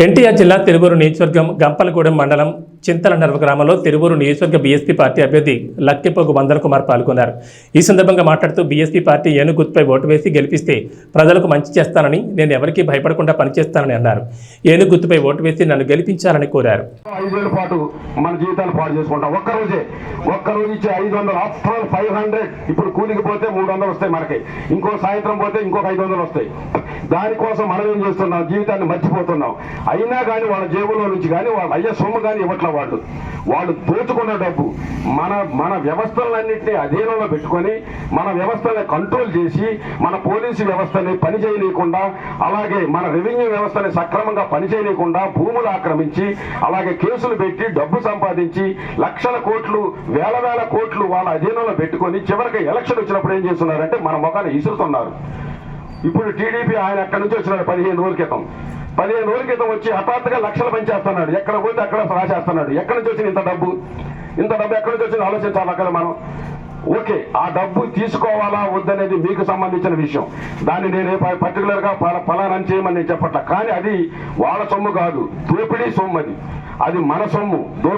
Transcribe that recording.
ఎన్టీఆర్ జిల్లా తిరువూరు నియోజకవర్గం గంపలగూడెం మండలం చింతల నర్వ గ్రామంలో తిరువూరు నియోజకవర్గ బీఎస్పీ పార్టీ అభ్యర్థి లక్కిపోగు వందన కుమార్ పాల్గొన్నారు. ఈ సందర్భంగా మాట్లాడుతూ బీఎస్పీ పార్టీ ఏను గుర్తుపై ఓటు వేసి గెలిపిస్తే ప్రజలకు మంచి చేస్తానని నేను ఎవరికీ భయపడకుండా పనిచేస్తానని అన్నారు. ఏను గుర్తుపై ఓటు వేసి నన్ను గెలిపించాలని కోరారు. ఐదేళ్ళ పాటు మన జీవితాలు పాడు చేసుకుంటాం. ఒక్క రోజే ఒక్క రోజు ఇచ్చే ఐదు వందలు ఆఫ్టర్ ఫైవ్ హండ్రెడ్. ఇప్పుడు కూలికి పోతే మూడు వందలు వస్తాయి మనకి. ఇంకో సాయంత్రం పోతే ఇంకొక ఐదు వందలు వస్తాయి. దానికోసం మనం ఏం చేస్తున్నాం? జీవితాన్ని మర్చిపోతున్నాం. అయినా కానీ వాళ్ళ జేబులో నుంచి కానీ వాళ్ళ అయ్యే సొమ్ము కానీ ఇవ్వట్లేదు. వాళ్ళు వాళ్ళు దోచుకున్న డబ్బు. మన మన వ్యవస్థలన్నింటినీ అధీనంలో పెట్టుకొని మన వ్యవస్థని కంట్రోల్ చేసి మన పోలీసు వ్యవస్థని పని అలాగే మన రెవెన్యూ వ్యవస్థని సక్రమంగా పనిచేయలేకుండా భూములు ఆక్రమించి అలాగే కేసులు పెట్టి డబ్బు సంపాదించి లక్షల కోట్లు వేల వేల కోట్లు వాళ్ళ అధీనంలో పెట్టుకొని చివరికి ఎలక్షన్ వచ్చినప్పుడు ఏం చేస్తున్నారంటే మన మొఖాన్ని ఇసురుతున్నారు. ఇప్పుడు టీడీపీ ఆయన అక్కడి నుంచి వచ్చినారు పదిహేను రోజుల క్రితం. పదిహేను రోజుల క్రితం వచ్చి హఠాత్తుగా లక్షలు పనిచేస్తున్నాడు ఎక్కడ పోతే అక్కడ రాసేస్తున్నాడు ఎక్కడి నుంచి వచ్చింది ఇంత డబ్బు? ఇంత డబ్బు ఎక్కడి నుంచి వచ్చింది? ఆలోచించాలి అక్కడ మనం. ఓకే ఆ డబ్బు తీసుకోవాలా వద్దనేది మీకు సంబంధించిన విషయం. దాన్ని నేను పర్టికులర్గా పలా- చేయమని నేను చెప్పట్ల. కానీ అది వాళ్ళ సొమ్ము కాదు. దోపిడీ సొమ్ము అది. అది మన సొమ్ము.